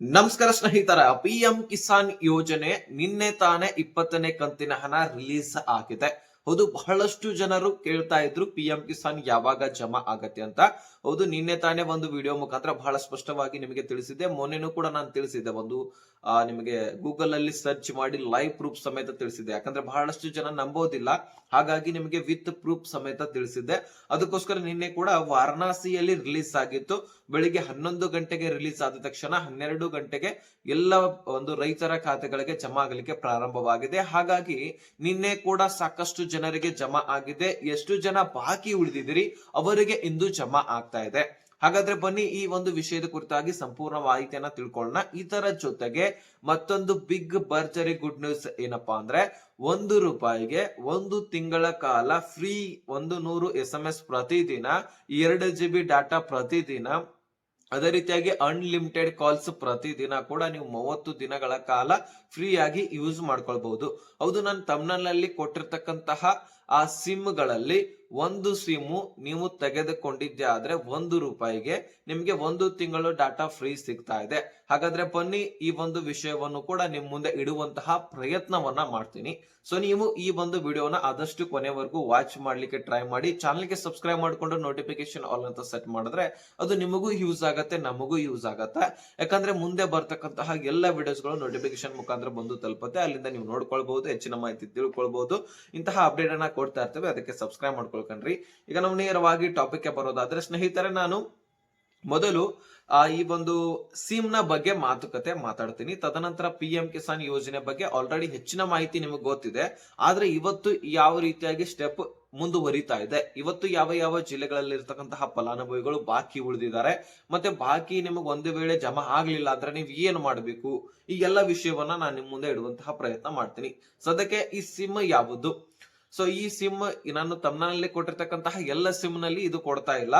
ನಮಸ್ಕಾರ ಸ್ನೇಹಿತರ P M Kisan ಯೋಜನೆ ನಿನ್ನೆ ತಾನೇ ಇಪ್ಪತ್ತನೇ ಕಂತಿನ ಹಣ ರಿಲೀಸ್ ಆಗಿದೆ. ಹೌದು, ಬಹಳಷ್ಟು ಜನರು ಕೇಳ್ತಾ ಇದ್ರು ಪಿ ಎಂ ಕಿಸಾನ್ ಯಾವಾಗ ಜಮಾ ಆಗತ್ತೆ ಅಂತ. ಹೌದು, ನಿನ್ನೆ ತಾನೇ ಒಂದು ವಿಡಿಯೋ ಮುಖಾಂತರ ಬಹಳ ಸ್ಪಷ್ಟವಾಗಿ ನಿಮಗೆ ತಿಳಿಸಿದೆ ಮೊನ್ನೆನೂ ಕೂಡ ನಾನು ತಿಳಿಸಿದ್ದೆ. ಒಂದು ನಿಮಗೆ ಗೂಗಲ್ ಅಲ್ಲಿ ಸರ್ಚ್ ಮಾಡಿ ಲೈವ್ ಪ್ರೂಫ್ ಸಮೇತ ತಿಳಿಸಿದ್ದೆ ಯಾಕಂದ್ರೆ ಬಹಳಷ್ಟು ಜನ ನಂಬೋದಿಲ್ಲ. ಹಾಗಾಗಿ ನಿಮಗೆ ವಿತ್ ಪ್ರೂಫ್ ಸಮೇತ ತಿಳಿಸಿದ್ದೆ ಅದಕ್ಕೋಸ್ಕರ ನಿನ್ನೆ ಕೂಡ ವಾರಣಾಸಿಯಲ್ಲಿ ರಿಲೀಸ್ ಆಗಿತ್ತು. ಬೆಳಿಗ್ಗೆ ಹನ್ನೊಂದು ಗಂಟೆಗೆ ರಿಲೀಸ್ ಆದ ತಕ್ಷಣ ಹನ್ನೆರಡು ಗಂಟೆಗೆ ಎಲ್ಲ ಒಂದು ರೈತರ ಖಾತೆಗಳಿಗೆ ಜಮಾ ಆಗಲಿಕ್ಕೆ ಪ್ರಾರಂಭವಾಗಿದೆ. ಹಾಗಾಗಿ ನಿನ್ನೆ ಕೂಡ ಸಾಕಷ್ಟು ಜನರಿಗೆ ಜಮಾ ಆಗಿದೆ. ಎಷ್ಟು ಜನ ಬಾಕಿ ಉಳಿದಿದ್ದೀರಿ, ಅವರಿಗೆ ಇಂದು ಜಮಾ ಆಗ್ತಾ ಇದೆ. ಹಾಗಾದ್ರೆ ಬನ್ನಿ ಈ ಒಂದು ವಿಷಯದ ಕುರಿತಾಗಿ ಸಂಪೂರ್ಣ ಮಾಹಿತಿಯನ್ನ ತಿಳ್ಕೊಳ್ಳೋಣ. ಇದರ ಜೊತೆಗೆ ಮತ್ತೊಂದು ಬಿಗ್ ಬರ್ಜರಿ ಗುಡ್ ನ್ಯೂಸ್ ಏನಪ್ಪಾ ಅಂದ್ರೆ ಒಂದು ರೂಪಾಯಿಗೆ ಒಂದು ತಿಂಗಳ ಕಾಲ ಫ್ರೀ ಒಂದು ನೂರು ಎಸ್ ಎಂ ಎಸ್ ಪ್ರತಿದಿನ, ಎರಡು ಜಿ ಬಿ ಡಾಟಾ ಪ್ರತಿದಿನ, ಅದೇ ರೀತಿಯಾಗಿ ಅನ್ಲಿಮಿಟೆಡ್ ಕಾಲ್ಸ್ ಪ್ರತಿದಿನ ಕೂಡ ನೀವು ಮೂವತ್ತು ದಿನಗಳ ಕಾಲ ಫ್ರೀ ಆಗಿ ಯೂಸ್ ಮಾಡ್ಕೊಳ್ಬಹುದು. ಹೌದು, ನಾನು ತಮ್ನಲ್ಲಿ ಕೊಟ್ಟಿರ್ತಕ್ಕಂತಹ ಆ ಸಿಮ್ಗಳಲ್ಲಿ ಒಂದು ಸಿಮ್ ನೀವು ತೆಗೆದುಕೊಂಡಿದ್ದೆ ಆದ್ರೆ ಒಂದು ರೂಪಾಯಿಗೆ ನಿಮ್ಗೆ ಒಂದು ತಿಂಗಳು ಡಾಟಾ ಫ್ರೀ ಸಿಗ್ತಾ ಇದೆ. ಹಾಗಾದ್ರೆ ಬನ್ನಿ ಈ ಒಂದು ವಿಷಯವನ್ನು ಕೂಡ ನಿಮ್ ಮುಂದೆ ಇಡುವಂತಹ ಪ್ರಯತ್ನವನ್ನ ಮಾಡ್ತೀನಿ. ಸೊ ನೀವು ಈ ಒಂದು ವಿಡಿಯೋನ ಆದಷ್ಟು ಕೊನೆವರೆಗೂ ವಾಚ್ ಮಾಡ್ಲಿಕ್ಕೆ ಟ್ರೈ ಮಾಡಿ ಚಾನಲ್ಗೆ ಸಬ್ಸ್ಕ್ರೈಬ್ ಮಾಡ್ಕೊಂಡು ನೋಟಿಫಿಕೇಶನ್ ಆಲ್ ಅಂತ ಸೆಟ್ ಮಾಡಿದ್ರೆ ಅದು ನಿಮಗೂ ಯೂಸ್ ಆಗತ್ತೆ, ನಮಗೂ ಯೂಸ್ ಆಗತ್ತೆ. ಯಾಕಂದ್ರೆ ಮುಂದೆ ಬರ್ತಕ್ಕಂತಹ ಎಲ್ಲ ವಿಡಿಯೋಸ್ಗಳು ನೋಟಿಫಿಕೇಶನ್ ಮುಖಾಂತರ ಬಂದು ತಲುಪುತ್ತೆ. ಅಲ್ಲಿಂದ ನೀವು ನೋಡ್ಕೊಳ್ಬಹುದು, ಹೆಚ್ಚಿನ ಮಾಹಿತಿ ತಿಳ್ಕೊಳ್ಬಹುದು. ಇಂತಹ ಅಪ್ಡೇಟ್ ಅನ್ನ ಕೊಡ್ತಾ ಇರ್ತೇವೆ. ಅದಕ್ಕೆ ಸಬ್ಸ್ಕ್ರೈಬ್ ಮಾಡ್ಕೊಳ್ಕಣ್ರಿ ಈಗ ನಾವು ನೇರವಾಗಿ ಟಾಪಿಕ್ಗೆ ಬರೋದಾದ್ರೆ, ಸ್ನೇಹಿತರೆ, ನಾನು ಮೊದಲು, ಆ, ಈ ಒಂದು ಸಿಮ್ನ ಬಗ್ಗೆ ಮಾತುಕತೆ ಮಾತಾಡ್ತೀನಿ. ತದನಂತರ ಪಿ ಎಂ ಕಿಸಾನ್ ಯೋಜನೆ ಬಗ್ಗೆ ಆಲ್ರೆಡಿ ಹೆಚ್ಚಿನ ಮಾಹಿತಿ ನಿಮಗೆ ಗೊತ್ತಿದೆ. ಆದ್ರೆ ಇವತ್ತು ಯಾವ ರೀತಿಯಾಗಿ ಸ್ಟೆಪ್ ಮುಂದುವರಿತಾ ಇದೆ? ಇವತ್ತು ಯಾವ ಯಾವ ಜಿಲ್ಲೆಗಳಲ್ಲಿ ಇರ್ತಕ್ಕಂತಹ ಫಲಾನುಭವಿಗಳು ಬಾಕಿ ಉಳಿದಿದ್ದಾರೆ? ಮತ್ತೆ ಬಾಕಿ ನಿಮಗೆ ಒಂದು ವೇಳೆ ಜಮಾ ಆಗ್ಲಿಲ್ಲ ಅಂದ್ರೆ ನೀವು ಏನು ಮಾಡಬೇಕು? ಈ ಎಲ್ಲ ವಿಷಯವನ್ನ ನಾನು ನಿಮ್ ಮುಂದೆ ಇಡುವಂತಹ ಪ್ರಯತ್ನ ಮಾಡ್ತೀನಿ. ಸದ್ಯಕ್ಕೆ ಈ ಸಿಮ್ ಯಾವುದು? ಸೊ ಈ ಸಿಮ್ ನಾನು ತಮ್ಮನಲ್ಲಿ ಕೊಟ್ಟಿರ್ತಕ್ಕಂತಹ ಎಲ್ಲ ಸಿಮ್ನಲ್ಲಿ ಇದು ಕೊಡ್ತಾ ಇಲ್ಲ.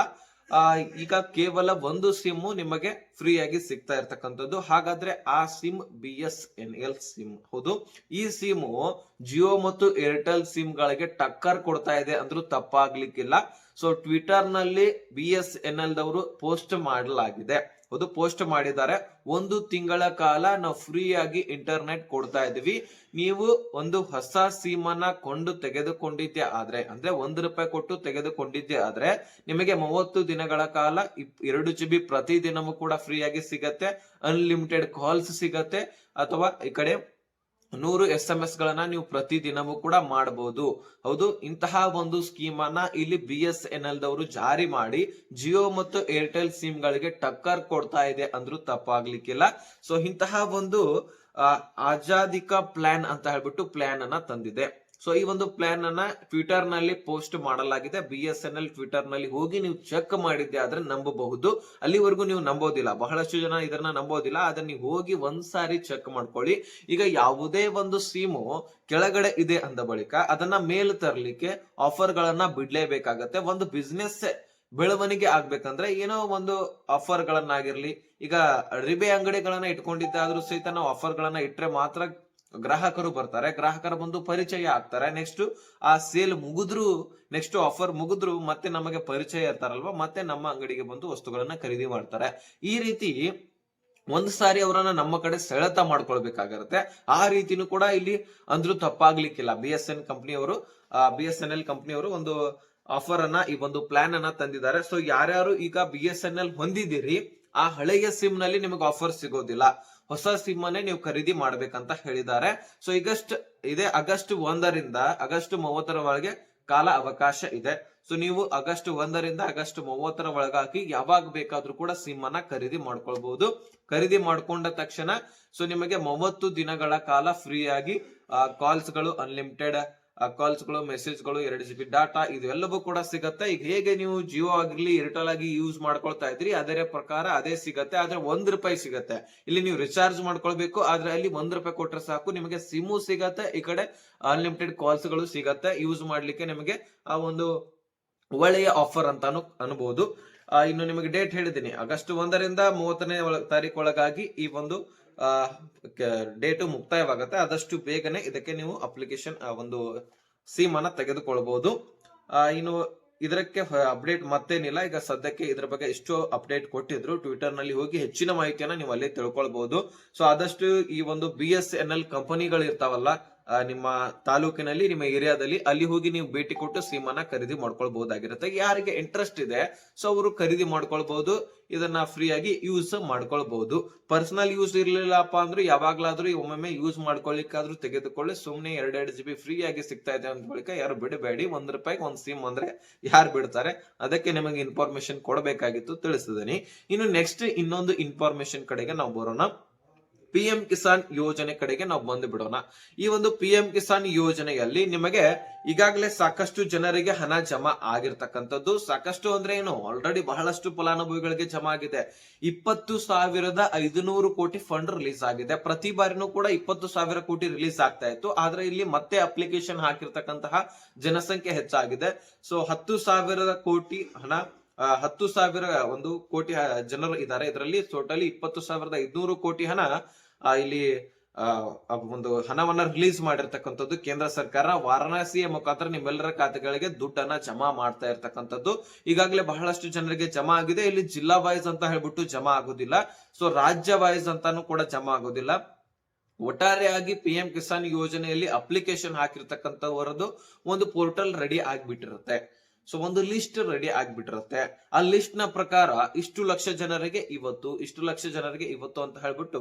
ಈಗ ಕೇವಲ ಒಂದು ಸಿಮ್ ನಿಮಗೆ ಫ್ರೀ ಆಗಿ ಸಿಗ್ತಾ ಇರ್ತಕ್ಕಂಥದ್ದು. ಹಾಗಾದ್ರೆ ಆ SIM B S N L SIM ಹೌದು. ಈ ಸಿಮ್ ಜಿಯೋ ಮತ್ತು ಏರ್ಟೆಲ್ ಸಿಮ್ ಗಳಿಗೆ ಟಕ್ಕರ್ ಕೊಡ್ತಾ ಇದೆ ಅಂದ್ರೂ ತಪ್ಪಾಗ್ಲಿಕ್ಕಿಲ್ಲ. ಸೊ ಟ್ವಿಟರ್ನಲ್ಲಿ ಬಿ ಎಸ್ ಎನ್ ಎಲ್ ದವರು ಪೋಸ್ಟ್ ಮಾಡಲಾಗಿದೆ. ಹೌದು ಪೋಸ್ಟ್ ಮಾಡಿದ್ದಾರೆ. ಒಂದು ತಿಂಗಳ ಕಾಲ ನಾವು ಫ್ರೀ ಆಗಿ ಇಂಟರ್ನೆಟ್ ಕೊಡ್ತಾ ಇದೀವಿ ನೀವು ಒಂದು ಹೊಸ ಸಿಮ್ ಅನ್ನ ಕೊಂಡು ತೆಗೆದುಕೊಂಡಿದ್ದೆ ಆದ್ರೆ, ಅಂದ್ರೆ ಒಂದ್ ರೂಪಾಯಿ ಕೊಟ್ಟು ತೆಗೆದುಕೊಂಡಿದ್ದೆ ಆದ್ರೆ, ನಿಮಗೆ ಮೂವತ್ತು ದಿನಗಳ ಕಾಲ ಎರಡು ಜಿ ಬಿ ಪ್ರತಿ ಕೂಡ ಫ್ರೀ ಆಗಿ ಸಿಗತ್ತೆ. ಅನ್ಲಿಮಿಟೆಡ್ ಕಾಲ್ಸ್ ಸಿಗತ್ತೆ. ಅಥವಾ ಈ ಕಡೆ ನೂರು ಎಸ್ ಎಂ ಎಸ್ ಗಳನ್ನ ನೀವು ಪ್ರತಿ ದಿನವೂ ಕೂಡ ಮಾಡಬಹುದು ಹೌದು, ಇಂತಹ ಒಂದು ಸ್ಕೀಮ್ ಅನ್ನ ಇಲ್ಲಿ ಬಿ ಎಸ್ ಎನ್ ಎಲ್ ದವರು ಜಾರಿ ಮಾಡಿ ಜಿಯೋ ಮತ್ತು ಏರ್ಟೆಲ್ ಸಿಮ್ ಗಳಿಗೆ ಟಕ್ಕರ್ ಕೊಡ್ತಾ ಇದೆ ಅಂದ್ರೂ ತಪ್ಪಾಗ್ಲಿಕ್ಕಿಲ್ಲ. ಸೊ ಇಂತಹ ಒಂದು ಆಜಾದಿಕ ಪ್ಲಾನ್ ಅಂತ ಹೇಳ್ಬಿಟ್ಟು ಪ್ಲಾನ್ ಅನ್ನ ತಂದಿದೆ. ಸೊ ಈ ಒಂದು ಪ್ಲಾನ್ ಅನ್ನ ಟ್ವಿಟರ್ನಲ್ಲಿ ಪೋಸ್ಟ್ ಮಾಡಲಾಗಿದೆ. ಬಿ ಎಸ್ ಎನ್ ಎಲ್ ಟ್ವಿಟರ್ನಲ್ಲಿ ಹೋಗಿ ನೀವು ಚೆಕ್ ಮಾಡಿದ್ದೆ ಆದ್ರೆ ನಂಬಬಹುದು. ಅಲ್ಲಿವರೆಗೂ ನೀವು ನಂಬೋದಿಲ್ಲ. ಬಹಳಷ್ಟು ಜನ ಇದನ್ನ ನಂಬೋದಿಲ್ಲ. ಅದನ್ನ ನೀವು ಹೋಗಿ ಒಂದ್ಸಾರಿ ಚೆಕ್ ಮಾಡ್ಕೊಳ್ಳಿ. ಈಗ ಯಾವುದೇ ಒಂದು ಸಿಮು ಕೆಳಗಡೆ ಇದೆ ಅಂದ ಬಳಿಕ ಅದನ್ನ ಮೇಲ್ ತರಲಿಕ್ಕೆ ಆಫರ್ ಗಳನ್ನ ಬಿಡ್ಲೇಬೇಕಾಗತ್ತೆ. ಒಂದು ಬಿಸ್ನೆಸ್ ಬೆಳವಣಿಗೆ ಆಗ್ಬೇಕಂದ್ರೆ ಏನೋ ಒಂದು ಆಫರ್ ಗಳನ್ನಾಗಿರ್ಲಿ. ಈಗ ರಿಬೆ ಅಂಗಡಿಗಳನ್ನ ಇಟ್ಕೊಂಡಿದ್ದಾದ್ರೂ ಸಹಿತ ನಾವು ಆಫರ್ ಗಳನ್ನ ಇಟ್ರೆ ಮಾತ್ರ ಗ್ರಾಹಕರು ಬರ್ತಾರೆ, ಗ್ರಾಹಕರ ಬಂದು ಪರಿಚಯ ಆಗ್ತಾರೆ. ನೆಕ್ಸ್ಟ್ ಆ ಸೇಲ್ ಮುಗಿದ್ರು ನೆಕ್ಸ್ಟ್ ಆಫರ್ ಮುಗಿದ್ರು ಮತ್ತೆ ನಮಗೆ ಪರಿಚಯ ಇರ್ತಾರಲ್ವಾ, ಮತ್ತೆ ನಮ್ಮ ಅಂಗಡಿಗೆ ಬಂದು ವಸ್ತುಗಳನ್ನ ಖರೀದಿ ಮಾಡ್ತಾರೆ. ಈ ರೀತಿ ಒಂದ್ ಸಾರಿ ಅವರನ್ನ ನಮ್ಮ ಕಡೆ ಸೆಳೆತ ಮಾಡ್ಕೊಳ್ಬೇಕಾಗಿರುತ್ತೆ ಆ ರೀತಿನೂ ಕೂಡ ಇಲ್ಲಿ ಅಂದ್ರೂ ತಪ್ಪಾಗ್ಲಿಕ್ಕಿಲ್ಲ. ಬಿ ಎಸ್ ಎನ್ ಕಂಪ್ನಿಯವರು ಬಿ ಎಸ್ ಎನ್ ಎಲ್ ಕಂಪ್ನಿಯವರು ಒಂದು ಆಫರ್ ಅನ್ನ, ಈ ಒಂದು ಪ್ಲಾನ್ ಅನ್ನ ತಂದಿದ್ದಾರೆ. ಸೊ ಯಾರ್ಯಾರು ಈಗ ಬಿ ಎಸ್ ಎನ್ ಎಲ್ ಹೊಂದಿದ್ದೀರಿ, ಆ ಹಳೆಯ ಸಿಮ್ನಲ್ಲಿ ನಿಮಗೆ ಆಫರ್ ಸಿಗೋದಿಲ್ಲ. ಹೊಸ ಸಿಮ್ ಅನ್ನೇ ನೀವು ಖರೀದಿ ಮಾಡ್ಬೇಕಂತ ಹೇಳಿದ್ದಾರೆ. ಸೊ ಈಗಸ್ಟ್ ಇದೇ, ಆಗಸ್ಟ್ ಒಂದರಿಂದ ಆಗಸ್ಟ್ ಮೂವತ್ತರ ಒಳಗೆ ಕಾಲ ಅವಕಾಶ ಇದೆ. ಸೊ ನೀವು ಆಗಸ್ಟ್ ಒಂದರಿಂದ ಆಗಸ್ಟ್ ಮೂವತ್ತರ ಒಳಗಾಗಿ ಯಾವಾಗ ಬೇಕಾದ್ರೂ ಕೂಡ ಸಿಮ್ ಅನ್ನ ಖರೀದಿ ಮಾಡ್ಕೊಳ್ಬಹುದು ಖರೀದಿ ಮಾಡ್ಕೊಂಡ ತಕ್ಷಣ ಸೊ ನಿಮಗೆ ಮೂವತ್ತು ದಿನಗಳ ಕಾಲ ಫ್ರೀ ಆಗಿ ಕಾಲ್ಸ್ಗಳು ಅನ್ಲಿಮಿಟೆಡ್ ಕಾಲ್ಸ್ಗಳು ಮೆಸೇಜ್ಗಳು, ಎರಡು ಜಿ ಬಿ ಡಾಟಾ ಇದೆಲ್ಲವೂ ಕೂಡ ಸಿಗತ್ತೆ. ಈಗ ಹೇಗೆ ನೀವು ಜಿಯೋ ಆಗಿರ್ಲಿ ಏರ್ಟೆಲ್ ಆಗಿ ಯೂಸ್ ಮಾಡ್ಕೊಳ್ತಾ ಇದ್ರಿ, ಅದರ ಪ್ರಕಾರ ಅದೇ ಸಿಗತ್ತೆ. ಆದ್ರೆ ಒಂದ್ ರೂಪಾಯಿ ಸಿಗತ್ತೆ. ಇಲ್ಲಿ ನೀವು ರಿಚಾರ್ಜ್ ಮಾಡ್ಕೊಳ್ಬೇಕು, ಆದ್ರೆ ಅಲ್ಲಿ ಒಂದ್ ರೂಪಾಯಿ ಕೊಟ್ರೆ ಸಾಕು, ನಿಮಗೆ ಸಿಮು ಸಿಗತ್ತೆ. ಈ ಕಡೆ ಅನ್ಲಿಮಿಟೆಡ್ ಕಾಲ್ಸ್ಗಳು ಸಿಗತ್ತೆ. ಯೂಸ್ ಮಾಡ್ಲಿಕ್ಕೆ ನಿಮಗೆ ಆ ಒಂದು ಒಳ್ಳೆಯ ಆಫರ್ ಅಂತಾನು ಅನ್ಬಹುದು ಇನ್ನು ನಿಮಗೆ ಡೇಟ್ ಹೇಳಿದ್ದೀನಿ. ಆಗಸ್ಟ್ ಒಂದರಿಂದ ಮೂವತ್ತನೇ ತಾರೀಕು ಒಳಗಾಗಿ ಈ ಒಂದು ಡೇಟು ಮುಕ್ತಾಯವಾಗುತ್ತೆ. ಆದಷ್ಟು ಬೇಗನೆ ಇದಕ್ಕೆ ನೀವು ಅಪ್ಲಿಕೇಶನ್ ಒಂದು ಸಿಮ್ ಅನ್ನ ತೆಗೆದುಕೊಳ್ಬಹುದು ಇನ್ನು ಇದಕ್ಕೆ ಅಪ್ಡೇಟ್ ಮತ್ತೇನಿಲ್ಲ. ಈಗ ಸದ್ಯಕ್ಕೆ ಇದ್ರ ಬಗ್ಗೆ ಎಷ್ಟು ಅಪ್ಡೇಟ್ ಕೊಟ್ಟಿದ್ರು. ಟ್ವಿಟರ್ನಲ್ಲಿ ಹೋಗಿ ಹೆಚ್ಚಿನ ಮಾಹಿತಿಯನ್ನ ನೀವು ಅಲ್ಲಿ ತಿಳ್ಕೊಳ್ಬಹುದು ಸೊ ಆದಷ್ಟು ಈ ಒಂದು ಬಿ ಎಸ್ ಎನ್ ಎಲ್ ಕಂಪನಿಗಳು ಇರ್ತಾವಲ್ಲ ನಿಮ್ಮ ತಾಲೂಕಿನಲ್ಲಿ, ನಿಮ್ಮ ಏರಿಯಾದಲ್ಲಿ ಅಲ್ಲಿ ಹೋಗಿ ನೀವು ಭೇಟಿ ಕೊಟ್ಟು ಸಿಮ್ ಅನ್ನ ಖರೀದಿ ಮಾಡ್ಕೊಳ್ಬಹುದಾಗಿರುತ್ತೆ. ಯಾರಿಗೆ ಇಂಟ್ರೆಸ್ಟ್ ಇದೆ ಸೊ ಅವರು ಖರೀದಿ ಮಾಡ್ಕೊಳ್ಬಹುದು ಇದನ್ನ ಫ್ರೀಯಾಗಿ ಯೂಸ್ ಮಾಡ್ಕೊಳ್ಬಹುದು ಪರ್ಸನಲ್ ಯೂಸ್ ಇರ್ಲಿಲ್ಲಪ್ಪ ಅಂದ್ರೆ ಯಾವಾಗ್ಲಾದ್ರೂ ಒಮ್ಮೊಮ್ಮೆ ಯೂಸ್ ಮಾಡ್ಕೊಳ್ಲಿಕ್ಕಾದ್ರೂ ತೆಗೆದುಕೊಳ್ಳಿ. ಸುಮ್ನೆ ಎರಡೆರಡು ಜಿ ಬಿ ಫ್ರೀ ಆಗಿ ಸಿಗ್ತಾ ಇದೆ ಅಂತ ಬಳಿಕ ಯಾರು ಬಿಡಬೇಡಿ. ಒಂದ್ ರೂಪಾಯಿಗೆ ಒಂದ್ ಸಿಮ್ ಅಂದ್ರೆ ಯಾರು ಬಿಡ್ತಾರೆ? ಅದಕ್ಕೆ ನಿಮಗೆ ಇನ್ಫಾರ್ಮೇಶನ್ ಕೊಡಬೇಕಾಗಿತ್ತು ತಿಳಿಸಿದೀನಿ ಇನ್ನು ನೆಕ್ಸ್ಟ್ ಇನ್ನೊಂದು ಇನ್ಫಾರ್ಮೇಶನ್ ಕಡೆಗೆ ನಾವು ಬರೋಣ. ಪಿ ಎಂ ಕಿಸಾನ್ ಯೋಜನೆ ಕಡೆಗೆ ನಾವು ಬಂದು ಬಿಡೋಣ ಈ ಒಂದು ಪಿ ಎಂ ಕಿಸಾನ್ ಯೋಜನೆಯಲ್ಲಿ ನಿಮಗೆ ಈಗಾಗಲೇ ಸಾಕಷ್ಟು ಜನರಿಗೆ ಹಣ ಜಮಾ ಆಗಿರ್ತಕ್ಕಂಥದ್ದು. ಸಾಕಷ್ಟು ಅಂದ್ರೆ ಏನು? ಆಲ್ರೆಡಿ ಬಹಳಷ್ಟು ಫಲಾನುಭವಿಗಳಿಗೆ ಜಮಾ ಆಗಿದೆ. ಇಪ್ಪತ್ತು ಸಾವಿರದ ಐದುನೂರು ಕೋಟಿ ಫಂಡ್ ರಿಲೀಸ್ ಆಗಿದೆ. ಪ್ರತಿ ಬಾರಿನೂ ಕೂಡ ಇಪ್ಪತ್ತು ಸಾವಿರ ಕೋಟಿ ರಿಲೀಸ್ ಆಗ್ತಾ ಇತ್ತು. ಆದ್ರೆ ಇಲ್ಲಿ ಮತ್ತೆ ಅಪ್ಲಿಕೇಶನ್ ಹಾಕಿರ್ತಕ್ಕಂತಹ ಜನಸಂಖ್ಯೆ ಹೆಚ್ಚಾಗಿದೆ. ಸೊ ಹತ್ತು ಸಾವಿರದ ಕೋಟಿ ಹಣ ಹತ್ತು ಸಾವಿರ ಒಂದು ಕೋಟಿ ಜನರು ಇದ್ದಾರೆ. ಇದರಲ್ಲಿ ಟೋಟಲಿ ಇಪ್ಪತ್ತು ಸಾವಿರದ ಐದ್ನೂರು ಕೋಟಿ ಹಣ ಇಲ್ಲಿ ಒಂದು ಹಣವನ್ನ ರಿಲೀಸ್ ಮಾಡಿರ್ತಕ್ಕಂಥದ್ದು ಕೇಂದ್ರ ಸರ್ಕಾರ. ವಾರಣಾಸಿಯ ಮುಖಾಂತರ ನಿಮ್ಮೆಲ್ಲರ ಖಾತೆಗಳಿಗೆ ದುಡ್ಡನ್ನ ಜಮಾ ಮಾಡ್ತಾ ಇರ್ತಕ್ಕಂಥದ್ದು. ಈಗಾಗಲೇ ಬಹಳಷ್ಟು ಜನರಿಗೆ ಜಮಾ ಆಗಿದೆ. ಇಲ್ಲಿ ಜಿಲ್ಲಾ ವೈಸ್ ಅಂತ ಹೇಳ್ಬಿಟ್ಟು ಜಮಾ ಆಗೋದಿಲ್ಲ. ಸೊ ರಾಜ್ಯ ವೈಸ್ ಅಂತಾನು ಕೂಡ ಜಮಾ ಆಗೋದಿಲ್ಲ. ಒಟ್ಟಾರೆಯಾಗಿ ಪಿ ಎಂ ಕಿಸಾನ್ ಯೋಜನೆಯಲ್ಲಿ ಅಪ್ಲಿಕೇಶನ್ ಹಾಕಿರ್ತಕ್ಕಂಥವರದ್ದು ಒಂದು ಪೋರ್ಟಲ್ ರೆಡಿ ಆಗ್ಬಿಟ್ಟಿರುತ್ತೆ. ಸೊ ಒಂದು ಲಿಸ್ಟ್ ರೆಡಿ ಆಗ್ಬಿಟ್ಟಿರುತ್ತೆ. ಆ ಲಿಸ್ಟ್ನ ಪ್ರಕಾರ ಇಷ್ಟು ಲಕ್ಷ ಜನರಿಗೆ ಇವತ್ತು, ಇಷ್ಟು ಲಕ್ಷ ಜನರಿಗೆ ಇವತ್ತು ಅಂತ ಹೇಳ್ಬಿಟ್ಟು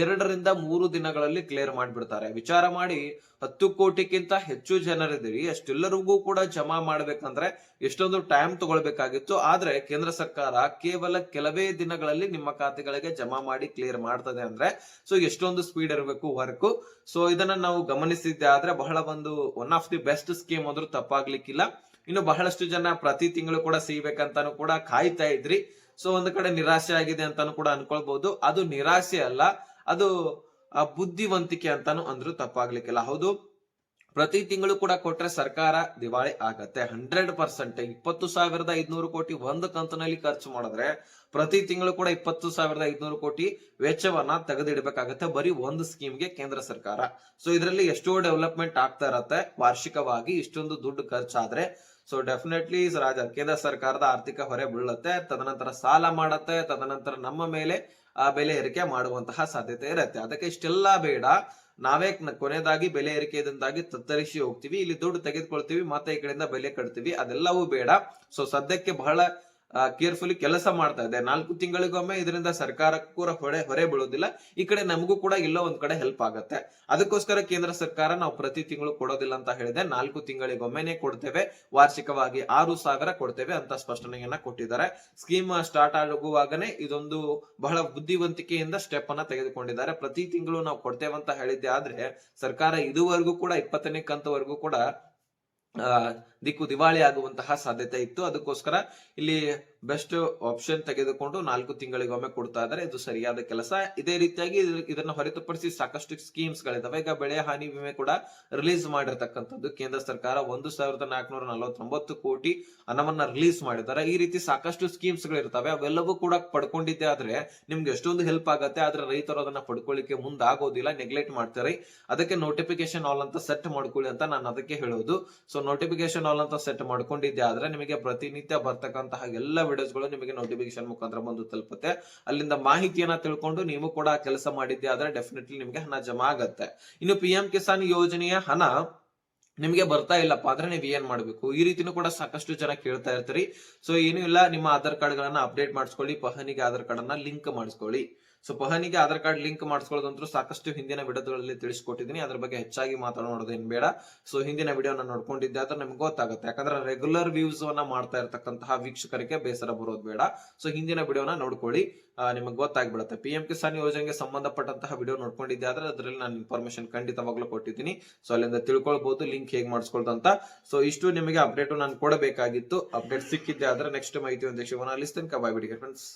ಎರಡರಿಂದ ಮೂರು ದಿನಗಳಲ್ಲಿ ಕ್ಲಿಯರ್ ಮಾಡ್ಬಿಡ್ತಾರೆ. ವಿಚಾರ ಮಾಡಿ ಹತ್ತು ಕೋಟಿಗಿಂತ ಹೆಚ್ಚು ಜನರಿದ್ದೀರಿ. ಅಷ್ಟೆಲ್ಲರಿಗೂ ಕೂಡ ಜಮಾ ಮಾಡ್ಬೇಕಂದ್ರೆ ಎಷ್ಟೊಂದು ಟೈಮ್ ತಗೊಳ್ಬೇಕಾಗಿತ್ತು. ಆದ್ರೆ ಕೇಂದ್ರ ಸರ್ಕಾರ ಕೇವಲ ಕೆಲವೇ ದಿನಗಳಲ್ಲಿ ನಿಮ್ಮ ಖಾತೆಗಳಿಗೆ ಜಮಾ ಮಾಡಿ ಕ್ಲಿಯರ್ ಮಾಡ್ತದೆ ಅಂದ್ರೆ ಸೊ ಎಷ್ಟೊಂದು ಸ್ಪೀಡ್ ಇರಬೇಕು ವರ್ಕ್ ಸೊ ಇದನ್ನ ನಾವು ಗಮನಿಸಿದ್ದೆ ಆದ್ರೆ ಬಹಳ ಒಂದು one of the best scheme ಅಂದ್ರೂ ತಪ್ಪಾಗ್ಲಿಕ್ಕಿಲ್ಲ. ಇನ್ನು ಬಹಳಷ್ಟು ಜನ ಪ್ರತಿ ತಿಂಗಳು ಕೂಡ ಸಿಗ್ಬೇಕಂತಾನು ಕೂಡ ಕಾಯ್ತಾ ಇದ್ರಿ. ಸೊ ಒಂದು ಕಡೆ ನಿರಾಶೆ ಆಗಿದೆ ಅಂತಾನು ಕೂಡ ಅನ್ಕೊಳ್ಬಹುದು ಅದು ನಿರಾಶೆ ಅಲ್ಲ, ಅದು ಬುದ್ಧಿವಂತಿಕೆ ಅಂತಾನು ಅಂದ್ರೂ ತಪ್ಪಾಗ್ಲಿಕ್ಕಿಲ್ಲ. ಹೌದು? ಪ್ರತಿ ತಿಂಗಳು ಕೂಡ ಕೊಟ್ರೆ ಸರ್ಕಾರ ದಿವಾಳಿ ಆಗತ್ತೆ. ಹಂಡ್ರೆಡ್ ಪರ್ಸೆಂಟ್ ಇಪ್ಪತ್ತು ಸಾವಿರದ ಐದ್ನೂರು ಕೋಟಿ ಒಂದು ಕಂತಿನಲ್ಲಿ ಖರ್ಚು ಮಾಡಿದ್ರೆ ಪ್ರತಿ ತಿಂಗಳು ಕೂಡ ಇಪ್ಪತ್ತು ಸಾವಿರದ ಐದ್ನೂರು ಕೋಟಿ ವೆಚ್ಚವನ್ನ ತೆಗೆದಿಡಬೇಕಾಗತ್ತೆ ಬರೀ ಒಂದು ಸ್ಕೀಮ್ಗೆ ಕೇಂದ್ರ ಸರ್ಕಾರ. ಸೊ ಇದರಲ್ಲಿ ಎಷ್ಟೋ ಡೆವಲಪ್ಮೆಂಟ್ ಆಗ್ತಾ ಇರತ್ತೆ. ವಾರ್ಷಿಕವಾಗಿ ಇಷ್ಟೊಂದು ದುಡ್ಡು ಖರ್ಚಾದ್ರೆ ಸೊ ಡೆಫಿನೆಟ್ಲಿ ರಾಜ ಕೇಂದ್ರ ಸರ್ಕಾರದ ಆರ್ಥಿಕ ಹೊರೆ ಬೀಳುತ್ತೆ ತದನಂತರ ಸಾಲ ಮಾಡುತ್ತೆ ತದನಂತರ ನಮ್ಮ ಮೇಲೆ ಆ ಬೆಲೆ ಏರಿಕೆ ಮಾಡುವಂತಹ ಸಾಧ್ಯತೆ ಇರುತ್ತೆ ಅದಕ್ಕೆ ಇಷ್ಟೆಲ್ಲ ಬೇಡ ನಾವೇ ಕೊನೆಯದಾಗಿ ಬೆಲೆ ಏರಿಕೆಯಿಂದಾಗಿ ತತ್ತರಿಸಿ ಹೋಗ್ತೀವಿ ಇಲ್ಲಿ ದುಡ್ಡು ತೆಗೆದುಕೊಳ್ತೀವಿ ಮತ್ತೆ ಈ ಕಡೆಯಿಂದ ಬೆಲೆ ಕಟ್ತೀವಿ ಅದೆಲ್ಲವೂ ಬೇಡ ಸೊ ಸದ್ಯಕ್ಕೆ ಬಹಳ ಕೇರ್ಫುಲಿ ಕೆಲಸ ಮಾಡ್ತಾ ಇದೆ. ನಾಲ್ಕು ತಿಂಗಳಿಗೊಮ್ಮೆ ಇದರಿಂದ ಸರ್ಕಾರಕ್ಕೂ ಹೊರೆ ಹೊರೆ ಬೀಳೋದಿಲ್ಲ. ಈ ಕಡೆ ನಮಗೂ ಕೂಡ ಎಲ್ಲೋ ಒಂದ್ ಕಡೆ ಹೆಲ್ಪ್ ಆಗುತ್ತೆ. ಅದಕ್ಕೋಸ್ಕರ ಕೇಂದ್ರ ಸರ್ಕಾರ ನಾವು ಪ್ರತಿ ತಿಂಗಳು ಕೊಡೋದಿಲ್ಲ ಅಂತ ಹೇಳಿದೆ. ನಾಲ್ಕು ತಿಂಗಳಿಗೊಮ್ಮೆನೆ ಕೊಡ್ತೇವೆ. ವಾರ್ಷಿಕವಾಗಿ ಆರು ಸಾವಿರ ಕೊಡ್ತೇವೆ ಅಂತ ಸ್ಪಷ್ಟನೆಯನ್ನ ಕೊಟ್ಟಿದ್ದಾರೆ. ಸ್ಕೀಮ್ ಸ್ಟಾರ್ಟ್ ಆಗುವಾಗನೇ ಇದೊಂದು ಬಹಳ ಬುದ್ಧಿವಂತಿಕೆಯಿಂದ ಸ್ಟೆಪ್ ಅನ್ನ ತೆಗೆದುಕೊಂಡಿದ್ದಾರೆ. ಪ್ರತಿ ತಿಂಗಳು ನಾವು ಕೊಡ್ತೇವೆ ಅಂತ ಹೇಳಿದ್ದೆ ಆದ್ರೆ ಸರ್ಕಾರ ಇದುವರೆಗೂ ಕೂಡ ಇಪ್ಪತ್ತನೇ ಕಂತವರೆಗೂ ಕೂಡ ಆ, ದಿಕ್ಕು ದಿವಾಳಿ ಆಗುವಂತಹ ಸಾಧ್ಯತೆ ಇತ್ತು. ಅದಕ್ಕೋಸ್ಕರ ಇಲ್ಲಿ ಬೆಸ್ಟ್ ಆಪ್ಷನ್ ತೆಗೆದುಕೊಂಡು ನಾಲ್ಕು ತಿಂಗಳಿಗೊಮ್ಮೆ ಕೊಡ್ತಾ ಇದ್ದಾರೆ. ಇದು ಸರಿಯಾದ ಕೆಲಸ. ಇದೇ ರೀತಿಯಾಗಿ ಇದನ್ನು ಹೊರತುಪಡಿಸಿ ಸಾಕಷ್ಟು ಸ್ಕೀಮ್ಸ್ ಗಳಿದಾವೆ ಈಗ ಬೆಳೆ ಹಾನಿ ವಿಮೆ ಕೂಡ ರಿಲೀಸ್ ಮಾಡಿರ್ತಕ್ಕಂಥದ್ದು. ಕೇಂದ್ರ ಸರ್ಕಾರ ಒಂದು ಸಾವಿರದ ನಾಲ್ಕುನೂರ ನಲವತ್ತೊಂಬತ್ತು ಕೋಟಿ ಹಣವನ್ನ ರಿಲೀಸ್ ಮಾಡಿದ್ದಾರೆ. ಈ ರೀತಿ ಸಾಕಷ್ಟು ಸ್ಕೀಮ್ಸ್ ಗಳಿರ್ತವೆ ಅವೆಲ್ಲವೂ ಕೂಡ ಪಡ್ಕೊಂಡಿದ್ದೆ ಆದ್ರೆ ನಿಮ್ಗೆ ಎಷ್ಟೊಂದು ಹೆಲ್ಪ್ ಆಗತ್ತೆ. ಆದ್ರೆ ರೈತರು ಅದನ್ನ ಪಡ್ಕೊಳ್ಳಿಕ್ಕೆ ಮುಂದಾಗೋದಿಲ್ಲ. ನೆಗ್ಲೆಕ್ಟ್ ಮಾಡ್ತಾರೆ. ಅದಕ್ಕೆ ನೋಟಿಫಿಕೇಶನ್ ಆಲ್ ಅಂತ ಸೆಟ್ ಮಾಡ್ಕೊಳ್ಳಿ ಅಂತ ನಾನು ಅದಕ್ಕೆ ಹೇಳೋದು. ಸೊ ನೋಟಿಫಿಕೇಶನ್ ಆಲ್ ಅಂತ ಸೆಟ್ ಮಾಡ್ಕೊಂಡಿದ್ದೆ, ಆದ್ರೆ ನಿಮಗೆ ಪ್ರತಿನಿತ್ಯ ಬರ್ತಕ್ಕಂತಹ ಎಲ್ಲ ವಿಡಿಯೋಸ್ಗಳು ನಿಮಗೆ ನೋಟಿಫಿಕೇಶನ್ ಮುಖಾಂತರ ಬಂದು ತಲುಪುತ್ತೆ. ಅಲ್ಲಿಂದ ಮಾಹಿತಿಯನ್ನ ತಿಳ್ಕೊಂಡು ನೀವು ಕೂಡ ಕೆಲಸ ಮಾಡಿದ್ದೆ, ಆದ್ರೆ ಡೆಫಿನೆಟ್ಲಿ ನಿಮಗೆ ಹಣ ಜಮಾ ಆಗತ್ತೆ. ಇನ್ನು ಪಿ ಕಿಸಾನ್ ಯೋಜನೆಯ ಹಣ ನಿಮಗೆ ಬರ್ತಾ ಇಲ್ಲಪ್ಪ ಅಂದ್ರೆ ನೀವು ಏನ್ ಮಾಡ್ಬೇಕು? ಈ ರೀತಿನೂ ಕೂಡ ಸಾಕಷ್ಟು ಜನ ಕೇಳ್ತಾ ಇರ್ತೀರಿ. ಸೊ ಏನು ಇಲ್ಲ, ನಿಮ್ಮ ಆಧಾರ್ ಕಾರ್ಡ್ ಗಳನ್ನ ಅಪ್ಡೇಟ್ ಮಾಡಿಸ್ಕೊಳ್ಳಿ, ಪಹನಿಗೆ ಆಧಾರ್ ಕಾರ್ಡ್ ಅನ್ನ ಲಿಂಕ್ ಮಾಡಿಸ್ಕೊಳ್ಳಿ. ಸೊ ಪಹನಿಗೆ ಆಧಾರ್ ಕಾರ್ಡ್ ಲಿಂಕ್ ಮಾಡಿಸ್ಕೊಳ್ಳೋದಂತೂ ಸಾಕಷ್ಟು ಹಿಂದಿನ ವಿಡಿಯೋಗಳಲ್ಲಿ ತಿಳಿಸ್ಕೊಟ್ಟಿದ್ದೀನಿ. ಅದ್ರ ಬಗ್ಗೆ ಹೆಚ್ಚಾಗಿ ಮಾತಾಡೋದೇನು ಬೇಡ. ಸೊ ಹಿಂದಿನ ವಿಡಿಯೋನ ನೋಡ್ಕೊಂಡಿದ್ದೆ ಆದ್ರೆ ನಿಮ್ಗೆ ಗೊತ್ತಾಗುತ್ತೆ. ಯಾಕಂದ್ರೆ ರೆಗ್ಯುಲರ್ ವ್ಯೂಸ್ ಅನ್ನ ಮಾಡ್ತಾ ಇರತಕ್ಕಂತಹ ವೀಕ್ಷಕರಿಗೆ ಬೇಸರ ಬರೋದು ಬೇಡ. ಸೊ ಹಿಂದಿನ ವಿಡಿಯೋನ ನೋಡ್ಕೊಳ್ಳಿ. ನಿಮಗೆ ಗೊತ್ತಾಗ್ಬಿಡುತ್ತೆ. ಪಿ ಎಂ ಕಿಸಾನ್ ಯೋಜನೆಗೆ ಸಂಬಂಧಪಟ್ಟಂತಹ ವಿಡಿಯೋ ನೋಡ್ಕೊಂಡಿದ್ದೆ ಆದ್ರೆ ಅದರಲ್ಲಿ ನಾನು ಇನ್ಫಾರ್ಮೇಶನ್ ಖಂಡಿತವಾಗ್ಲೂ ಕೊಟ್ಟಿದ್ದೀನಿ. ಸೊ ಅಲ್ಲಿಂದ ತಿಳ್ಕೊಳ್ಬಹುದು ಲಿಂಕ್ ಹೇಗೆ ಮಾಡಿಸ್ಕೊಳ್ತಂತ ಸೊ ಇಷ್ಟು ನಿಮಗೆ ಅಪ್ಡೇಟ್ ನಾನು ಕೊಡಬೇಕಾಗಿತ್ತು. ಅಪ್ಡೇಟ್ ಸಿಕ್ಕಿದ್ದೆ ಆದ್ರೆ ನೆಕ್ಸ್ಟ್ ಮಾಹಿತಿ ಒಂದು ಶಿವನ ಅಲ್ಲಿಸ್ತೇನೆ ಬಾಯ್ ಬಿಡಿ ಫ್ರೆಂಡ್ಸ್